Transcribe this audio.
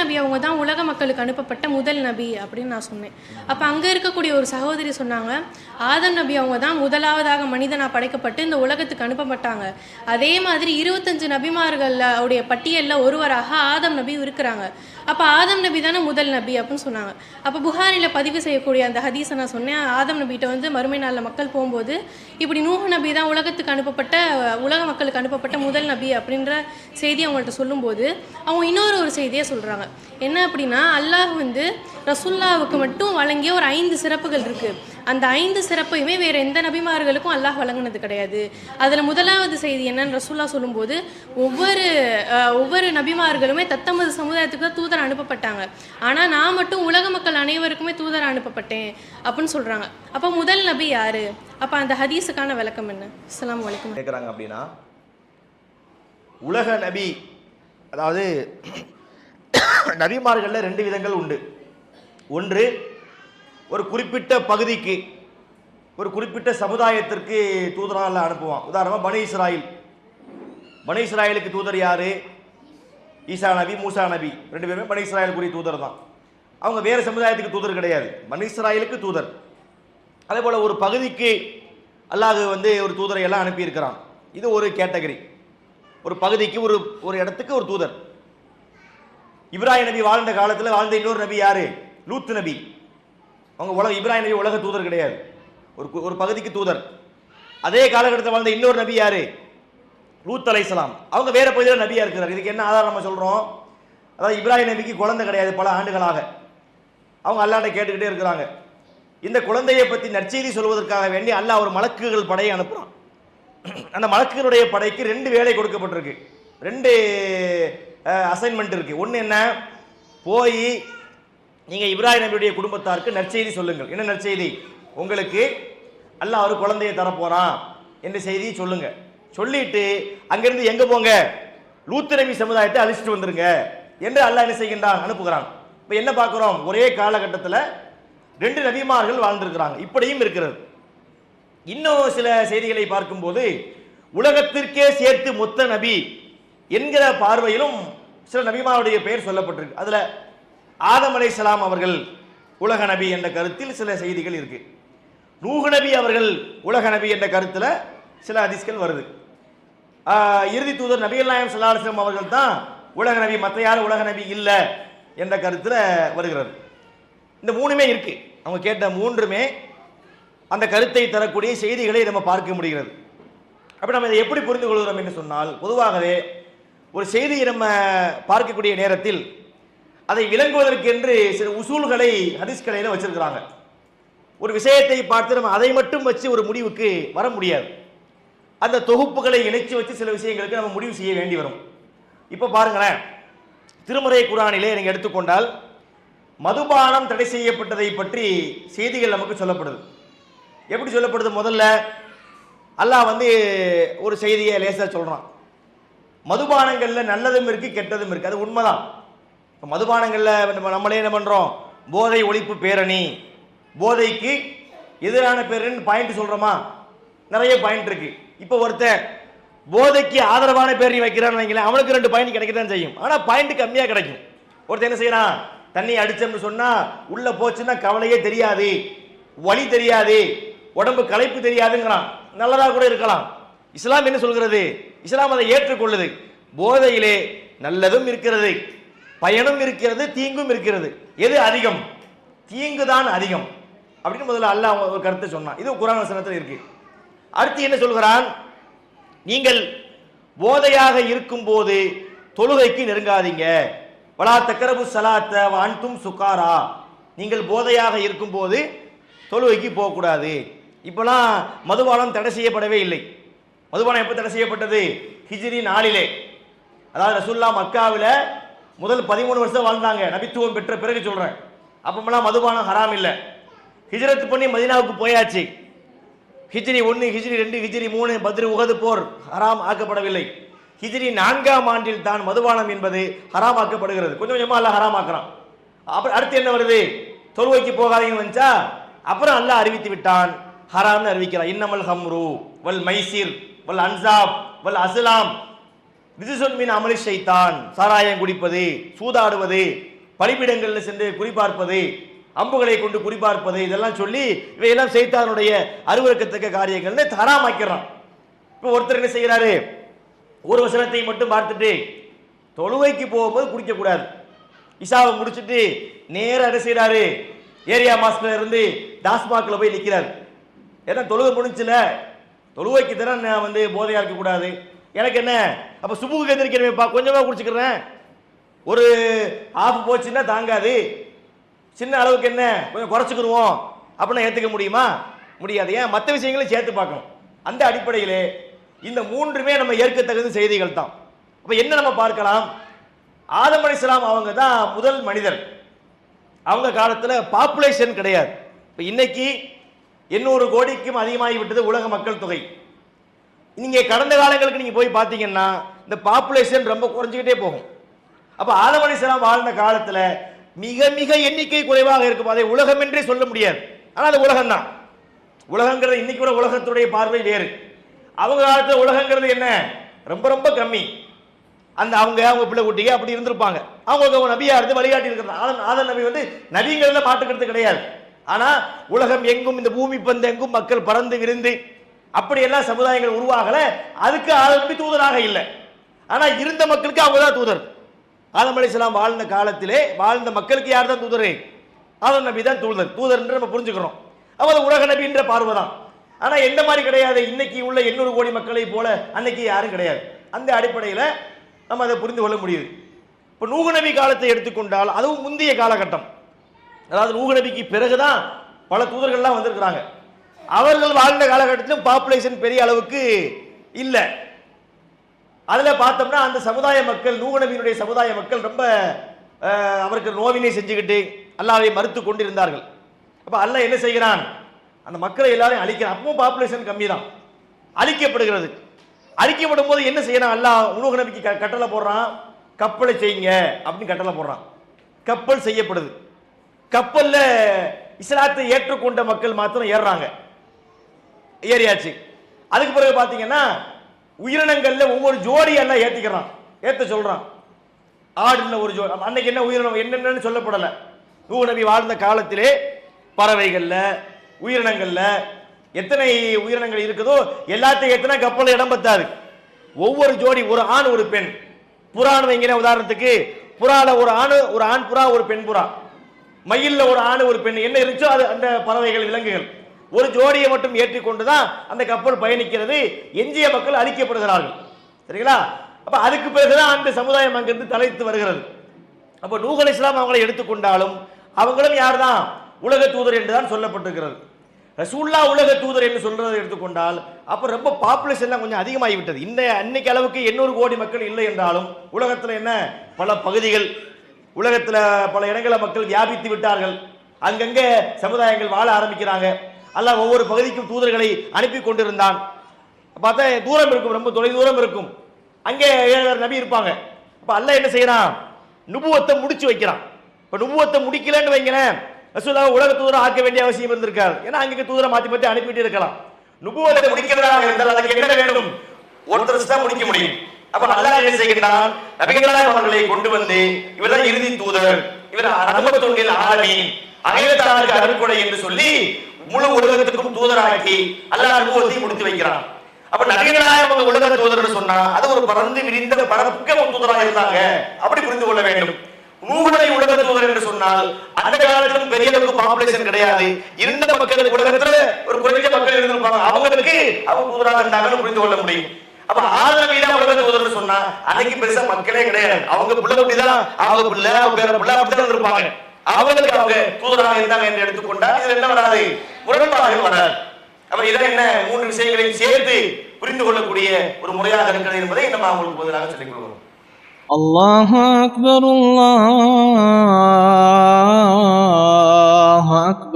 நபி அவங்க தான் உலக மக்களுக்கு அனுப்பப்பட்ட முதல் நபி அப்படின்னு நான் சொன்னேன். அப்போ அங்கே இருக்கக்கூடிய ஒரு சகோதரி சொன்னாங்க ஆதம் நபி அவங்க தான் முதலாவதாக மனிதனாக படைக்கப்பட்டு இந்த உலகத்துக்கு அனுப்பப்பட்டாங்க. அதே மாதிரி இருபத்தஞ்சு நபிமார்கள் உடைய பட்டியலில் ஒருவராக ஆதம் நபி இருக்கிறாங்க. அப்போ ஆதம் நபி தானே முதல் நபி அப்படின்னு சொன்னாங்க. அப்போ புகாரில் பதிவு செய்யக்கூடிய அந்த ஹதீஸை நான் சொன்னேன். ஆதம் நபிகிட்ட வந்து மறுமை நாளில் மக்கள் போகும்போது இப்படி நூஹ நபி தான் உலகத்துக்கு அனுப்பப்பட்ட உலக மக்களுக்கு அனுப்பப்பட்ட முதல் நபி அப்படின்ற செய்தி அவங்கள்ட்ட சொல்லும்போது அவங்க இன்னொரு ஒரு செய்தியை சொல்கிறாங்க என்ன அப்படின்னா அல்லாஹ் வந்து ரசுல்லாவுக்கு மட்டும் வழங்கிய ஒரு ஐந்து சிறப்புகள் இருக்குது அந்த ஐந்து சிறப்பையுமே வேறு எந்த நபிமார்களுக்கும் அல்லாஹ் வழங்கினது கிடையாது. அதில் முதலாவது செய்தி என்னன்னு ரசூல்லா சொல்லும்போது ஒவ்வொரு ஒவ்வொரு நபிமார்களுமே தத்தமது சமுதாயத்துக்கு தான் தூதர் அனுப்பப்பட்டாங்க. ஆனால் நான் மட்டும் உலக மக்கள் அனைவருக்குமே தூதர் அனுப்பப்பட்டேன் அப்படின்னு சொல்கிறாங்க அப்போ முதல் நபி யாரு? அப்போ அந்த ஹதீஸுக்கான விளக்கம் என்ன? அஸ்லாம் வலைக்கம் கேட்குறாங்க அப்படின்னா உலக நபி அதாவது நபிமார்களில் ரெண்டு விதங்கள் உண்டு. ஒன்று ஒரு குறிப்பிட்ட பகுதிக்கு ஒரு குறிப்பிட்ட சமுதாயத்திற்கு தூதராக அனுப்புவான். உதாரணமாக பனி இஸ்ராயில். பனி இஸ்ராயலுக்கு தூதர் யார்? ஈசா நபி மூசா நபி. ரெண்டு பேருமே பனி இஸ்ராயலுக்குரிய தூதர் தான். அவங்க வேறு சமுதாயத்துக்கு தூதர் கிடையாது. பனி இஸ்ராயலுக்கு தூதர். அதே போல் ஒரு பகுதிக்கு அல்லாஹ் வந்து ஒரு தூதரை எல்லாம் அனுப்பியிருக்கிறான். இது ஒரு கேட்டகரி. ஒரு பகுதிக்கு ஒரு ஒரு இடத்துக்கு ஒரு தூதர். இப்ராஹிம் நபி வாழ்ந்த காலத்தில் வாழ்ந்த இன்னொரு நபி யார்? லூத் நபி. அவங்க உலக இப்ராஹிம் நபி உலக தூதர் கிடையாது. ஒரு ஒரு பகுதிக்கு தூதர். அதே காலகட்டத்தில் வாழ்ந்த இன்னொரு நபி யாரு? லூத் அலைஹிஸ்ஸலாம். அவங்க வேற பகுதியில் நபியா இருக்கிறார். இதுக்கு என்ன ஆதாரம் நம்ம சொல்றோம்? அதாவது இப்ராஹிம் நபிக்கு குழந்தை கிடையாது பல ஆண்டுகளாக. அவங்க அல்லாட்ட கேட்டுக்கிட்டே இருக்கிறாங்க. இந்த குழந்தையை பற்றி நற்செய்தி சொல்வதற்காக வேண்டி அல்லாஹ் ஒரு மலக்குகள் படையை அனுப்புகிறான் அந்த மலக்குகளுடைய படைக்கு ரெண்டு வேலை கொடுக்கப்பட்டிருக்கு. ரெண்டு அசைன்மெண்ட் இருக்கு. ஒன்று என்ன? போய் நீங்கள் இப்ராஹிம் நபியுடைய குடும்பத்தாருக்கு நற்செய்தி சொல்லுங்கள். என்ன நற்செய்தி? உங்களுக்கு அல்லாஹ் ஒரு குழந்தையை தரப்போகிறான் என்ற செய்தியை சொல்லுங்க. சொல்லிட்டு அங்கிருந்து எங்க போங்க? லூத்து நபி சமுதாயத்தை அழிச்சிட்டு வந்துருங்க என்று அல்லாஹ் என்ன செய்கின்றான்? அனுப்புகிறான். இப்போ என்ன பார்க்குறோம்? ஒரே காலகட்டத்தில் ரெண்டு நபிமார்கள் வாழ்ந்திருக்கிறாங்க. இப்படியும் இருக்கிறது. இன்னும் சில செய்திகளை பார்க்கும்போது உலகத்திற்கே சேர்த்து மொத்த நபி என்கிற பார்வையிலும் சில நபிமாருடைய பெயர் சொல்லப்பட்டிருக்கு. அதில் ஆதம் சலாம் அவர்கள் உலக நபி என்ற கருத்தில் சில செய்திகள் இருக்கு. நூஹ் நபி அவர்கள் உலக நபி என்ற கருத்தில் சில அதிஸ்கள் வருது. இறுதி தூதர் நபிகள் நாயம் சல்லாஹம் அவர்கள் தான் உலக நபி மற்ற யாரும் உலக நபி இல்லை என்ற கருத்தில் வருகிறது இந்த மூணுமே இருக்கு. அவங்க கேட்ட மூன்றுமே அந்த கருத்தை தரக்கூடிய செய்திகளை நம்ம பார்க்க முடிகிறது. அப்படி நம்ம இதை எப்படி புரிந்து கொள்கிறோம் என்று சொன்னால் பொதுவாகவே ஒரு செய்தியை நம்ம பார்க்கக்கூடிய நேரத்தில் அதை விளங்குவதற்கென்று சில உசூல்களை ஹதீஸ் வச்சிருக்கிறாங்க? ஒரு விஷயத்தை பார்த்து நம்ம அதை மட்டும் வச்சு ஒரு முடிவுக்கு வர முடியாது. அந்த தொகுப்புகளை இணைச்சு வச்சு சில விஷயங்களுக்கு நம்ம முடிவு செய்ய வேண்டி வரும். இப்போ பாருங்களேன். திருமறை குரானிலே நீங்கள் எடுத்துக்கொண்டால் மதுபானம் தடை செய்யப்பட்டதை பற்றி செய்திகள் நமக்கு சொல்லப்படுது. எப்படி சொல்லப்படுது? முதல்ல அல்லாஹ் வந்து ஒரு செய்தியை லேசாக சொல்கிறான் மதுபானங்களில் நல்லதும் இருக்குது கெட்டதும் இருக்குது அது உண்மைதான். இப்போ மதுபானங்களில் நம்ம நம்மளே என்ன பண்ணுறோம் போதை ஒழிப்பு பேரணி. போதைக்கு எதிரான பேரணின்னு பாயிண்ட் சொல்கிறோமா நிறைய பாயிண்ட் இருக்கு. இப்போ ஒருத்தன் போதைக்கு ஆதரவான பேரணி வைக்கிறான்னு வைங்களேன் அவனுக்கு ரெண்டு பாயிண்ட் கிடைக்க தான் செய்யும். ஆனால் பாயிண்ட் கம்மியாக கிடைக்கும். ஒருத்தன் என்ன செய்யறான்? தண்ணி அடிச்சோம்னு சொன்னால் உள்ள போச்சுன்னா கவலையே தெரியாது. வலி தெரியாது. உடம்பு களைப்பு தெரியாதுங்கிறான். நல்லதாக கூட இருக்கலாம். இஸ்லாம் என்ன சொல்கிறது? இஸ்லாம் அதை ஏற்றுக்கொள்ளுது. போதையிலே நல்லதும் இருக்கிறது. பயனும் இருக்கிறது தீங்கும் இருக்கிறது. எது அதிகம்? தீங்கு தான் அதிகம். அப்படின்னு முதல்ல அல்லாஹ் ஒரு கருத்தை சொன்னான். இது குரான் வசனத்தில் இருக்கு. அடுத்து என்ன சொல்கிறான்? நீங்கள் போதையாக இருக்கும்போது தொழுகைக்கு நெருங்காதீங்க. வலா தக்கரபு சலாத்த வான்தும் சுக்காரா நீங்கள் போதையாக இருக்கும்போது தொழுகைக்கு போகக்கூடாது. இப்போலாம் மதுபானம் தடை செய்யப்படவே இல்லை. மதுபானம் எப்போ தடை செய்யப்பட்டது? ஹிஜிரி நாளிலே. அதாவது ரசுல்லா மக்காவில் முதல் பதிமூணு வருஷம் வாழ்ந்தாங்க. நபித்துவம் பெற்ற பிறகு சொல்கிறேன் அப்பமெல்லாம் மதுபானம் ஹராம் இல்லை. ஹிஜ்ரத் பண்ணி மதீனாவுக்கு போயாச்சு. ஹிஜ்ரி ஒன்று ஹிஜ்ரி ரெண்டு ஹிஜ்ரி மூணு பத்ரி உகது போர் ஹராம் ஆக்கப்படவில்லை. ஹிஜ்ரி நான்காம் ஆண்டில் தான் மதுபானம் என்பது ஹராம் ஆக்கப்படுகிறது. கொஞ்சம் கொஞ்சமாக அல்ல ஹராம் ஆக்குறான். அப்புறம் அடுத்து என்ன வருது? தொழுவைக்கு போகாதீங்கன்னு வந்துச்சா அப்புறம் அல்லாஹ் அறிவித்து விட்டான். ஹராம்னு அறிவிக்கிறான். இன்னமல் ஹம்ரு வல் மைசிர் வல் அன்சாப் வல் அஸ்லாம் ரிஜிசொன் மீன் அமளி செய்தான். சாராயம் குடிப்பது சூதாடுவது பலிபிடங்களில் சென்று குறிபார்ப்பது அம்புகளை கொண்டு குறிபார்ப்பது இதெல்லாம் சொல்லி இவையெல்லாம் செய்தானுடைய அருவருக்கத்தக்க காரியங்கள்னு தராமாக்கிறான். இப்போ ஒருத்தர் என்ன செய்கிறாரு? ஒரு வசனத்தை மட்டும் பார்த்துட்டு தொழுவைக்கு போகும்போது குடிக்கக்கூடாது. இசாவை முடிச்சுட்டு நேராக என்ன செய்கிறாரு ஏரியா மாஸ்டர் இருந்து டாஸ்மாகில் போய் நிற்கிறார் ஏன்னா தொழுகை முடிஞ்சில தொழுவைக்கு தானே நான் வந்து போதையாக இருக்கக்கூடாது. எனக்கு என்ன? அப்போ சுபுக்கு எந்திரிக்கிறேன்ப்பா கொஞ்சமாக குடிச்சுக்கிறேன். ஒரு ஆஃப் போச்சுன்னா தாங்காது. சின்ன அளவுக்கு என்ன? கொஞ்சம் குறைச்சிக்கிடுவோம் அப்படின்னா ஏற்றுக்க முடியுமா? முடியாது. ஏன்? மற்ற விஷயங்களையும் சேர்த்து பார்க்கணும். அந்த அடிப்படையிலே இந்த மூன்றுமே நம்ம ஏற்கத்தகுந்த செய்திகள் தான். அப்போ என்ன நம்ம பார்க்கலாம்? ஆதம் அலைஹிஸ்ஸலாம் அவங்க தான் முதல் மனிதர். அவங்க காலத்தில் பாப்புலேஷன் கிடையாது. இப்போ இன்னைக்கு எண்ணூறு கோடிக்கும் அதிகமாகி விட்டது உலக மக்கள் தொகை. நீங்கள் கடந்த காலங்களுக்கு நீங்கள் போய் பார்த்தீங்கன்னா இந்த பாப்புலேஷன் ரொம்ப குறைஞ்சிக்கிட்டே போகும். அப்போ ஆதம் வாழ்ந்த காலத்தில் மிக மிக எண்ணிக்கை குறைவாக இருக்கும். அதை உலகம் என்றே சொல்ல முடியாது. ஆனால் அது உலகம் தான் உலகங்கிறது இன்னைக்கு கூட உலகத்துடைய பார்வை வேறு. அவங்க காலத்தில் உலகங்கிறது என்ன? ரொம்ப ரொம்ப கம்மி. அந்த அவங்க அவங்க பிள்ளை குட்டியே அப்படி இருந்திருப்பாங்க. அவங்களுக்கு அவங்க நபியாக இருந்து வழிகாட்டி இருக்கிறாங்க ஆதம் ஆதம் நபி வந்து நபிங்கிறத மாட்டுக்கிறது கிடையாது. ஆனால் உலகம் எங்கும் இந்த பூமி பந்து எங்கும் மக்கள் பறந்து விருந்து அப்படியெல்லாம் சமுதாயங்கள் உருவாகல. அதுக்கு ஆதம் தூதராக இல்லை. ஆனா இருந்த மக்களுக்கு அவங்க தான் தூதர். ஆதம் அலைஹிஸ்ஸலாம் வாழ்ந்த காலத்திலே வாழ்ந்த மக்களுக்கு யார் தான் தூதரே? ஆதம் நபி தான் தூதர். தூதர் என்று நம்ம புரிஞ்சுக்கிறோம். அவர் உலக நபின்ற பார்வை தான். ஆனா எந்த மாதிரி கிடையாது. இன்னைக்கு உள்ள எண்ணூறு கோடி மக்களை போல அன்னைக்கு யாரும் கிடையாது. அந்த அடிப்படையில் நம்ம அதை புரிந்து கொள்ள முடியுது. இப்போ நூகநபி காலத்தை எடுத்துக்கொண்டால் அதுவும் முந்தைய காலகட்டம். அதாவது நூகநபிக்கு பிறகுதான் பல தூதர்கள்லாம் வந்திருக்கிறாங்க. அவர்கள் வாழ்ந்த காலகட்டத்திலும் பாப்புலேஷன் பெரிய அளவுக்கு இல்லை. அதில் பார்த்தோம்னா அந்த சமுதாய மக்கள் நூகநபியினுடைய சமுதாய மக்கள் ரொம்ப அவருக்கு நோவினை செஞ்சுக்கிட்டு அல்லாவை மறுத்து கொண்டிருந்தார்கள். அப்போ அல்லாஹ் என்ன செய்கிறான்? அந்த மக்களை எல்லாரையும் அழிக்கிறான். அப்பவும் பாப்புலேஷன் கம்மி தான் அழிக்கப்படுகிறது. அழிக்கப்படும் போது என்ன செய்யணும் அல்லாஹ் உணவு நபிக்கு கட்டளை போடுறான். கப்பலை செய்யுங்க அப்படின்னு கட்டளை போடுறான். கப்பல் செய்யப்படுது. கப்பலில் இஸ்லாத்தை ஏற்றுக்கொண்ட மக்கள் மாத்திரம் ஏறுறாங்க. ஏறியாச்சு. அதுக்கு பிறகு பார்த்தீங்கன்னா உயிரினங்களில் ஒவ்வொரு ஜோடி எல்லாம் ஏற்ற சொல்கிறான் சொல்றான். ஒரு ஜோடி அன்னைக்கு என்ன உயிரினம் என்னென்னு சொல்லப்படலை. நூ நபி வாழ்ந்த காலத்திலே பறவைகளில் உயிரினங்களில் எத்தனை உயிரினங்கள் இருக்குதோ எல்லாத்தையும் எத்தனை கப்பலில் இடம் பத்தாது. ஒவ்வொரு ஜோடி ஒரு ஆண் ஒரு பெண். புறான்னு வைங்கிற உதாரணத்துக்கு? புறால ஒரு ஆண் ஒரு ஆண் புறா ஒரு பெண் புறா. மயிலில் ஒரு ஆண் ஒரு பெண். என்ன இருந்துச்சோ அது அந்த பறவைகள் விலங்குகள். ஒரு ஜோடியை மட்டும் ஏற்றிக்கொண்டு தான் அந்த கப்பல் பயணிக்கிறது. எஞ்சிய மக்கள் அழிக்கப்படுகிறார்கள். சரிங்களா? அப்ப அதுக்கு பிறகுதான் அந்த சமுதாயம் அங்கிருந்து தலைத்து வருகிறது. அப்ப நூகல் இஸ்லாம் அவங்களை எடுத்துக்கொண்டாலும் அவங்களும் யார் தான் உலக தூதர் என்று தான் சொல்லப்பட்டிருக்கிறது. ரசூல்லா உலக தூதர் என்று சொல்றதை எடுத்துக்கொண்டால் அப்ப ரொம்ப பாப்புலேஷன் கொஞ்சம் அதிகமாகி விட்டது. இந்த அன்னைக்கு அளவுக்கு எண்ணூறு கோடி மக்கள் இல்லை என்றாலும் உலகத்துல என்ன? பல பகுதிகள் உலகத்துல பல இடங்களில் மக்கள் வியாபித்து விட்டார்கள். அங்கங்கே சமுதாயங்கள் வாழ ஆரம்பிக்கிறாங்க. அல்லாஹ் ஒவ்வொரு பகுதிக்கும் தூதர்களை அனுப்பி கொண்டிருந்தான். பார்த்தா தூரம் இருக்கும் ரொம்ப தொலை தூரம் இருக்கும். அங்கே ஏழு நபி இருப்பாங்க. அப்ப அல்லாஹ் என்ன செய்யறான்? நுபுவத்தை முடிச்சு வைக்கிறான். இப்ப நுபுவத்தை முடிக்கலன்னு வைங்களேன் ரசூலாவை உலக தூதரை ஆக்க வேண்டிய அவசியம் இருந்திருக்காரு ஏன்னா அங்கே தூதரை மாத்தி மாத்தி அனுப்பிட்டு இருக்கலாம். நுபுவத்தை முடிக்கிறதாக இருந்தால் அதுக்கு என்ன வேண்டும்? ஒருத்தர் தான் முடிக்க முடியும். அப்ப அல்லாஹ் என்ன செய்கிறான்? நபிகளாய் அவர்களை கொண்டு வந்து இவர்தான் இறுதி தூதர். இவர் அனுபவத்தொண்டில் ஆளி அகிலத்தாருக்கு அருட்கொடை என்று சொல்லி முழு உலகத்துக்கும் தூதராக்கி அல்லா அனுபவத்தை முடித்து வைக்கிறான். அப்ப நபிகளாய் அவங்க உலக தூதர் சொன்னா அது ஒரு பறந்து விரிந்த பரப்புக்க தூதராக இருந்தாங்க. அப்படி புரிந்து கொள்ள வேண்டும். நூலை உலக தூதர் என்று சொன்னால் அந்த காலத்திலும் பெரிய அளவுக்கு பாப்புலேஷன் கிடையாது. இருந்த மக்கள் உலகத்துல ஒரு குறைஞ்ச மக்கள் இருந்திருப்பாங்க. அவங்களுக்கு அவங்க தூதராக இருந்தாங்கன்னு புரிந்து கொள்ள முடியும். அப்ப ஆதரவு தான் உலக தூதர்னு சொன்னா அன்னைக்கு பெருசா மக்களே கிடையாது. அவங்க பிள்ளை அப்படிதான் அவங்க பிள்ளை அவங்க பேர புள்ள அப்படிதான் இருப்பாங்க அவங்களுக்கு அவங்க தூதராக இருந்தாங்க என்று எடுத்துக்கொண்டா இதுல என்ன வராது முரண்பாடுகள் வராது அப்ப இதான் என்ன மூன்று விஷயங்களையும் சேர்த்து புரிந்து கொள்ளக்கூடிய ஒரு முறையாக இருக்கிறது என்பதை நம்ம அவங்களுக்கு பதிலாக சொல்லிக் கொள்கிறோம் الله أكبر الله أكبر